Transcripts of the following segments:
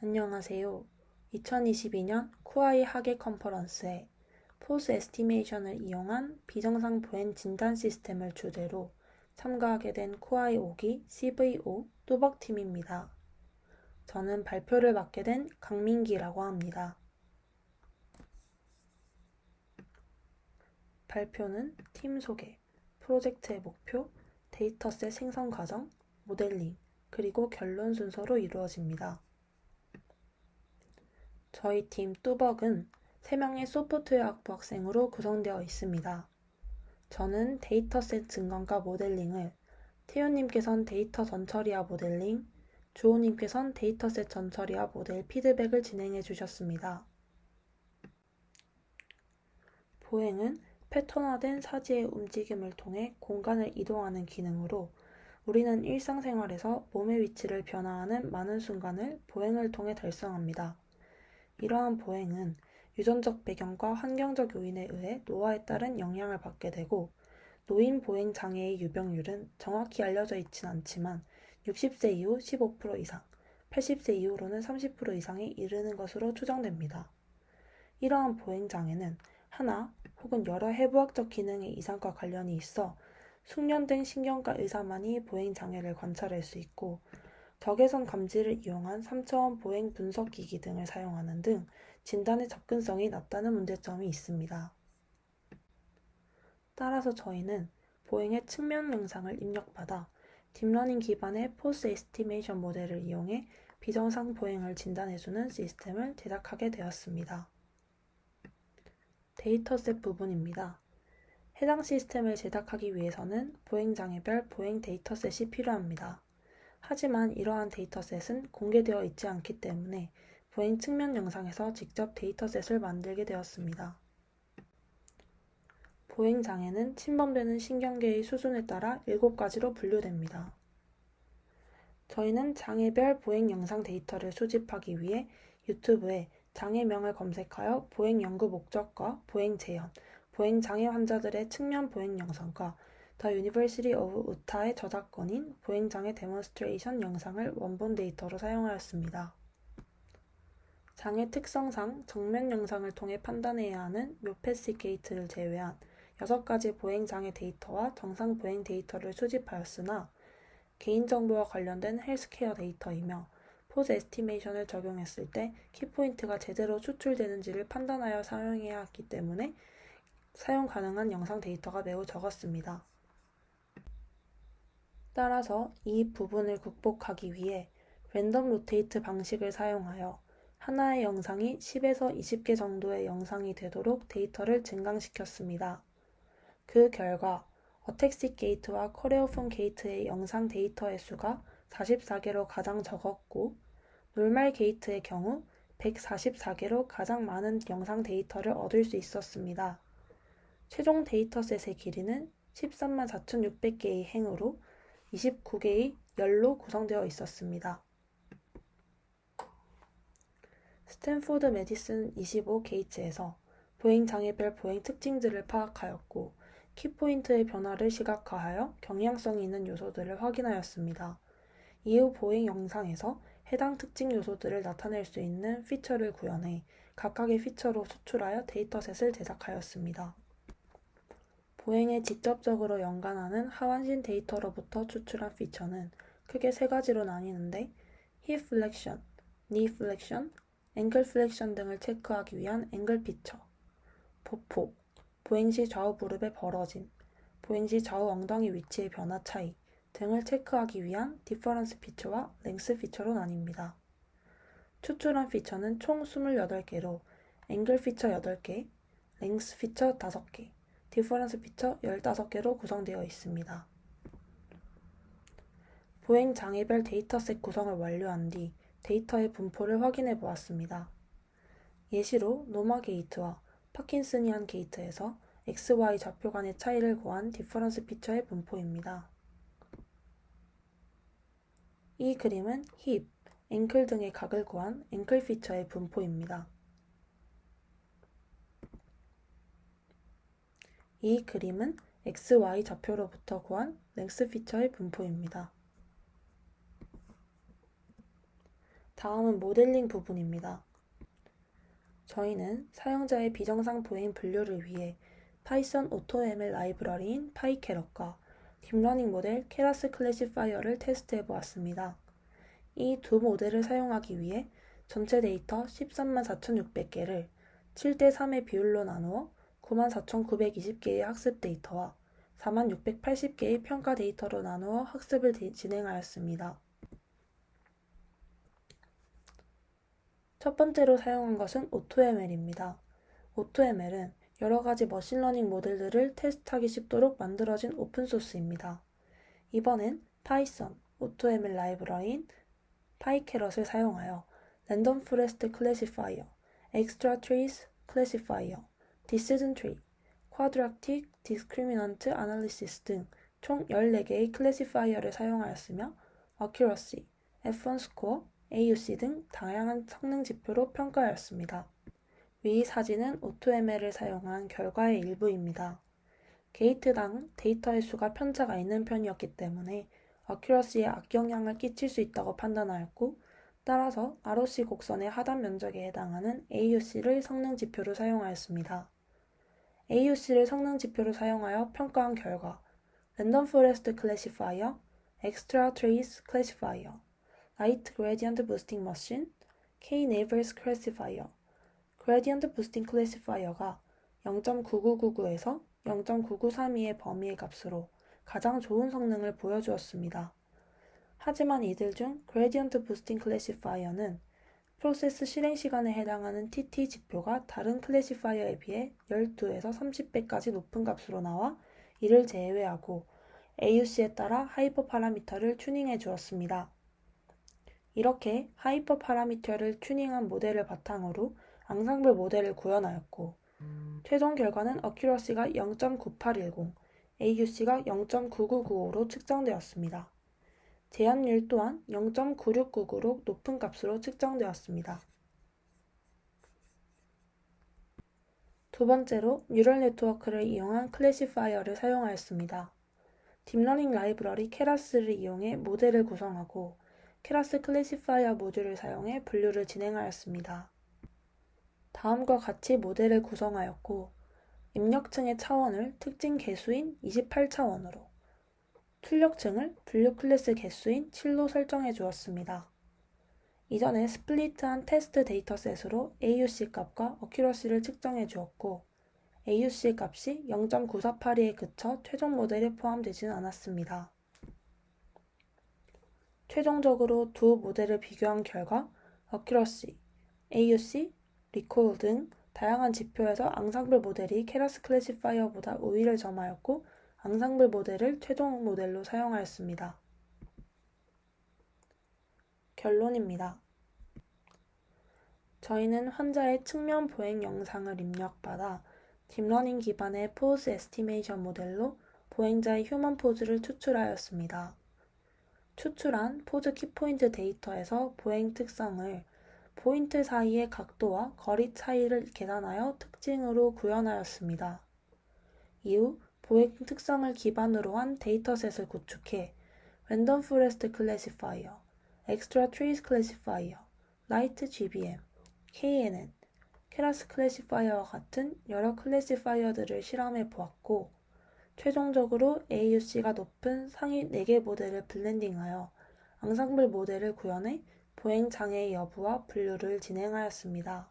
안녕하세요. 2022년 쿠아이 하계 컨퍼런스에 포스 에스티메이션을 이용한 비정상 보행 진단 시스템을 주제로 참가하게 된 쿠아이 5기 CVO 뚜벅팀입니다. 저는 발표를 맡게 된 강민기라고 합니다. 발표는 팀 소개, 프로젝트의 목표, 데이터셋 생성 과정, 모델링, 그리고 결론 순서로 이루어집니다. 저희 팀 뚜벅은 3명의 소프트웨어 학부 학생으로 구성되어 있습니다. 저는 데이터셋 증강과 모델링을, 태윤님께선 데이터 전처리와 모델링, 주호님께선 데이터셋 전처리와 모델 피드백을 진행해 주셨습니다. 보행은 패턴화된 사지의 움직임을 통해 공간을 이동하는 기능으로 우리는 일상생활에서 몸의 위치를 변화하는 많은 순간을 보행을 통해 달성합니다. 이러한 보행은 유전적 배경과 환경적 요인에 의해 노화에 따른 영향을 받게 되고 노인 보행 장애의 유병률은 정확히 알려져 있진 않지만 60세 이후 15% 이상, 80세 이후로는 30% 이상에 이르는 것으로 추정됩니다. 이러한 보행 장애는 하나 혹은 여러 해부학적 기능의 이상과 관련이 있어 숙련된 신경과 의사만이 보행 장애를 관찰할 수 있고 적외선 감지를 이용한 3차원 보행 분석 기기 등을 사용하는 등 진단의 접근성이 낮다는 문제점이 있습니다. 따라서 저희는 보행의 측면 영상을 입력받아 딥러닝 기반의 포스 에스티메이션 모델을 이용해 비정상 보행을 진단해주는 시스템을 제작하게 되었습니다. 데이터셋 부분입니다. 해당 시스템을 제작하기 위해서는 보행장애별 보행 데이터셋이 필요합니다. 하지만 이러한 데이터셋은 공개되어 있지 않기 때문에 보행 측면 영상에서 직접 데이터셋을 만들게 되었습니다. 보행 장애는 침범되는 신경계의 수준에 따라 7가지로 분류됩니다. 저희는 장애별 보행 영상 데이터를 수집하기 위해 유튜브에 장애명을 검색하여 보행 연구 목적과 보행 재현, 보행 장애 환자들의 측면 보행 영상과 더 유니버시티 오브 우타의 저작권인 보행장애 데몬스트레이션 영상을 원본 데이터로 사용하였습니다. 장애 특성상 정면 영상을 통해 판단해야 하는 묘패시 게이트를 제외한 6가지 보행장애 데이터와 정상 보행 데이터를 수집하였으나 개인정보와 관련된 헬스케어 데이터이며 포즈 에스티메이션을 적용했을 때 키포인트가 제대로 추출되는지를 판단하여 사용해야 했기 때문에 사용 가능한 영상 데이터가 매우 적었습니다. 따라서 이 부분을 극복하기 위해 랜덤 로테이트 방식을 사용하여 하나의 영상이 10에서 20개 정도의 영상이 되도록 데이터를 증강시켰습니다. 그 결과 어택시 게이트와 코레오폰 게이트의 영상 데이터의 수가 44개로 가장 적었고 놀말 게이트의 경우 144개로 가장 많은 영상 데이터를 얻을 수 있었습니다. 최종 데이터셋의 길이는 13만 4,600개의 행으로 29개의 열로 구성되어 있었습니다. 스탠포드 메디슨 25 게이츠에서 보행 장애별 보행 특징들을 파악하였고 키포인트의 변화를 시각화하여 경향성이 있는 요소들을 확인하였습니다. 이후 보행 영상에서 해당 특징 요소들을 나타낼 수 있는 피처를 구현해 각각의 피처로 수출하여 데이터셋을 제작하였습니다. 보행에 직접적으로 연관하는 하완신 데이터로부터 추출한 피처는 크게 세 가지로 나뉘는데 힙 플렉션, 니 플렉션, 앵글 플렉션 등을 체크하기 위한 앵글 피처, 보폭, 보행 시 좌우 무릎의 벌어짐, 보행 시 좌우 엉덩이 위치의 변화 차이 등을 체크하기 위한 디퍼런스 피처와 랭스 피처로 나뉩니다. 추출한 피처는 총 28개로 앵글 피처 8개, 랭스 피처 5개, 디퍼런스 피처 15개로 구성되어 있습니다. 보행 장애별 데이터셋 구성을 완료한 뒤 데이터의 분포를 확인해 보았습니다. 예시로 노마 게이트와 파킨스니안 게이트에서 XY 좌표 간의 차이를 구한 디퍼런스 피처의 분포입니다. 이 그림은 힙, 앵클 등의 각을 구한 앵클 피처의 분포입니다. 이 그림은 XY 좌표로부터 구한 랭스 피처의 분포입니다. 다음은 모델링 부분입니다. 저희는 사용자의 비정상 보행 분류를 위해 파이썬 AutoML 라이브러리인 파이캐럿과 딥러닝 모델 케라스 클래시파이어를 테스트해 보았습니다. 이 두 모델을 사용하기 위해 전체 데이터 134,600개를 7대 3의 비율로 나누어 94,920개의 학습 데이터와 4680개의 평가 데이터로 나누어 학습을 디- 진행하였습니다. 첫 번째로 사용한 것은 AutoML입니다. AutoML은 여러 가지 머신러닝 모델들을 테스트하기 쉽도록 만들어진 오픈소스입니다. 이번엔 파이썬, AutoML 라이브러리인 파이캐럿을 사용하여 랜덤 포레스트 클래시파이어, 엑스트라 트리스 클래시파이어, 디시전 트리, 쿼드라틱 디스크리미넌트 아날리시스 등 총 14개의 클래시파이어를 사용하였으며 어큐러시, F1 스코어, AUC 등 다양한 성능 지표로 평가하였습니다. 위 사진은 AutoML을 사용한 결과의 일부입니다. 게이트당 데이터의 수가 편차가 있는 편이었기 때문에 어큐러시에 악영향을 끼칠 수 있다고 판단하였고 따라서 ROC 곡선의 하단 면적에 해당하는 AUC를 성능 지표로 사용하였습니다. AUC를 성능 지표로 사용하여 평가한 결과 랜덤 포레스트 클래시파이어, 엑스트라 트레이스 클래시파이어, 라이트 그레디언트 부스팅 머신, K 네이버스 클래시파이어, 그레디언트 부스팅 클래시파이어가 0.9999에서 0.9932의 범위의 값으로 가장 좋은 성능을 보여주었습니다. 하지만 이들 중 그레디언트 부스팅 클래시파이어는 프로세스 실행 시간에 해당하는 TT 지표가 다른 클래시파이어에 비해 12에서 30배까지 높은 값으로 나와 이를 제외하고 AUC에 따라 하이퍼 파라미터를 튜닝해 주었습니다. 이렇게 하이퍼 파라미터를 튜닝한 모델을 바탕으로 앙상블 모델을 구현하였고 최종 결과는 어큐러시가 0.9810, AUC가 0.9995로 측정되었습니다. 제한율 또한 0.9699로 높은 값으로 측정되었습니다. 두 번째로 뉴럴 네트워크를 이용한 클래시파이어를 사용하였습니다. 딥러닝 라이브러리 케라스를 이용해 모델을 구성하고 케라스 클래시파이어 모듈을 사용해 분류를 진행하였습니다. 다음과 같이 모델을 구성하였고 입력층의 차원을 특징 개수인 28차원으로 출력층을 분류 클래스 개수인 7로 설정해 주었습니다. 이전에 스플리트한 테스트 데이터셋으로 AUC 값과 어큐러시를 측정해 주었고 AUC 값이 0.948에 그쳐 최종 모델에 포함되지는 않았습니다. 최종적으로 두 모델을 비교한 결과 어큐러시, AUC, 리콜 등 다양한 지표에서 앙상블 모델이 케라스 클래시파이어보다 우위를 점하였고 앙상블 모델을 최종 모델로 사용하였습니다. 결론입니다. 저희는 환자의 측면 보행 영상을 입력받아 딥러닝 기반의 포즈 에스티메이션 모델로 보행자의 휴먼 포즈를 추출하였습니다. 추출한 포즈 키포인트 데이터에서 보행 특성을 포인트 사이의 각도와 거리 차이를 계산하여 특징으로 구현하였습니다. 이후 보행 특성을 기반으로 한 데이터셋을 구축해 랜덤 포레스트 클래시파이어, 엑스트라 트리스 클래시파이어, 라이트 GBM, KNN, 케라스 클래시파이어와 같은 여러 클래시파이어들을 실험해 보았고 최종적으로 AUC가 높은 상위 4개 모델을 블렌딩하여 앙상블 모델을 구현해 보행 장애의 여부와 분류를 진행하였습니다.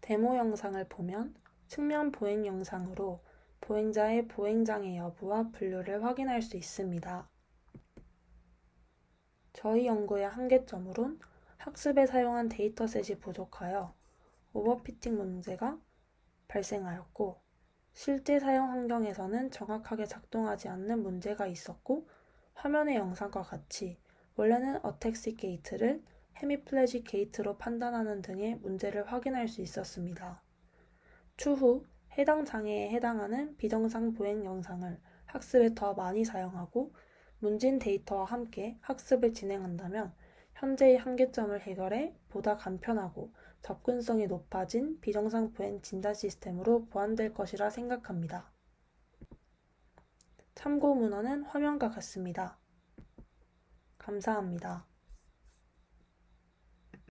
데모 영상을 보면 측면 보행 영상으로 보행자의 보행 장애 여부와 분류를 확인할 수 있습니다. 저희 연구의 한계점으론 학습에 사용한 데이터셋이 부족하여 오버피팅 문제가 발생하였고 실제 사용 환경에서는 정확하게 작동하지 않는 문제가 있었고 화면의 영상과 같이 원래는 어택시 게이트를 헤미플래지 게이트로 판단하는 등의 문제를 확인할 수 있었습니다. 추후 해당 장애에 해당하는 비정상 보행 영상을 학습에 더 많이 사용하고 문진 데이터와 함께 학습을 진행한다면 현재의 한계점을 해결해 보다 간편하고 접근성이 높아진 비정상 보행 진단 시스템으로 보완될 것이라 생각합니다. 참고 문헌은 화면과 같습니다. 감사합니다.